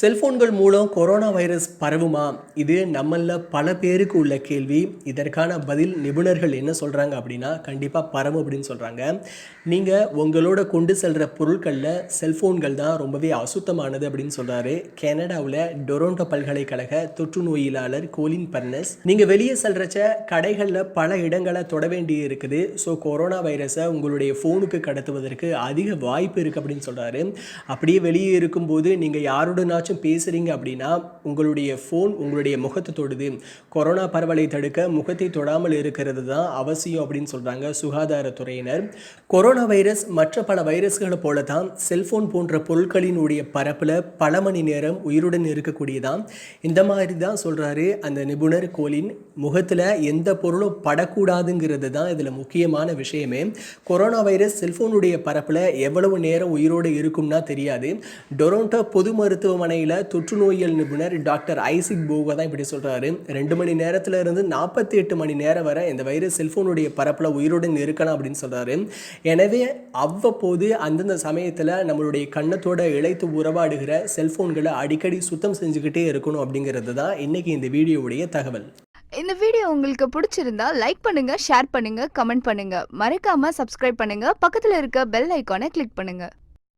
செல்ஃபோன்கள் மூலம் corona virus பரவுமா? இது நம்மளில் பல பேருக்கு உள்ள கேள்வி. இதற்கான பதில் நிபுணர்கள் என்ன சொல்கிறாங்க அப்படின்னா கண்டிப்பாக பரவும் அப்படின்னு சொல்கிறாங்க நீங்கள் உங்களோட கொண்டு செல்கிற பொருட்களில் செல்ஃபோன்கள் தான் ரொம்பவே அசுத்தமானது அப்படின்னு சொல்கிறாரு கனடாவில் டொரோண்டோ பல்கலைக்கழக தொற்று நோயியலாளர் கோலின் பர்னஸ். நீங்கள் வெளியே செல்கிறச்ச கடைகளில் பல இடங்களை தொட வேண்டி இருக்குது. ஸோ கொரோனா வைரஸை உங்களுடைய ஃபோனுக்கு கடத்துவதற்கு அதிக வாய்ப்பு இருக்குது அப்படின்னு சொல்கிறாரு அப்படியே வெளியே இருக்கும்போது நீங்கள் ஏதாச்சும் பேசுகிறீங்க அப்படின்னா உங்களுடைய ஃபோன் உங்களுடைய முகத்தை தொடுது. கொரோனா பரவலை தடுக்க முகத்தை தொடாமல் இருக்கிறது தான் அவசியம் அப்படின்னு சொல்கிறாங்க சுகாதாரத்துறையினர். கொரோனா வைரஸ் மற்ற பல வைரஸ்களை போல தான் செல்போன் போன்ற பொருட்களினுடைய பரப்பில் பல மணி நேரம் உயிருடன் இருக்கக்கூடியதான். இந்த மாதிரி தான் சொல்கிறாரு அந்த நிபுணர் கோலின் முகத்தில் எந்த பொருளும் படக்கூடாதுங்கிறது தான் இதில் முக்கியமான விஷயமே. கொரோனா வைரஸ் செல்போனுடைய பரப்பில் எவ்வளவு நேரம் உயிரோடு இருக்கும்னா தெரியாது. டொரோண்டோ பொது மருத்துவமனை மருத்துவமனையில் தொற்று நோயியல் நிபுணர் டாக்டர் ஐசிக் போகோ தான் இப்படி சொல்கிறாரு ரெண்டு மணி நேரத்தில் இருந்து நாற்பத்தி எட்டு மணி நேரம் வரை இந்த வைரஸ் செல்ஃபோனுடைய பரப்பில் உயிருடன் இருக்கலாம் அப்படின்னு சொல்கிறாரு எனவே அவ்வப்போது அந்தந்த சமயத்தில் நம்மளுடைய கண்ணத்தோட இழைத்து உறவாடுகிற செல்ஃபோன்களை அடிக்கடி சுத்தம் செஞ்சுக்கிட்டே இருக்கணும் அப்படிங்கிறது தான் இன்னைக்கு இந்த வீடியோவுடைய தகவல். இந்த வீடியோ உங்களுக்கு பிடிச்சிருந்தா லைக் பண்ணுங்க ஷேர் பண்ணுங்க கமெண்ட் பண்ணுங்க. மறக்காம சப்ஸ்கிரைப் பண்ணுங்க. பக்கத்துல இருக்க பெல் ஐக்கானை கிளிக் பண்ணுங்க.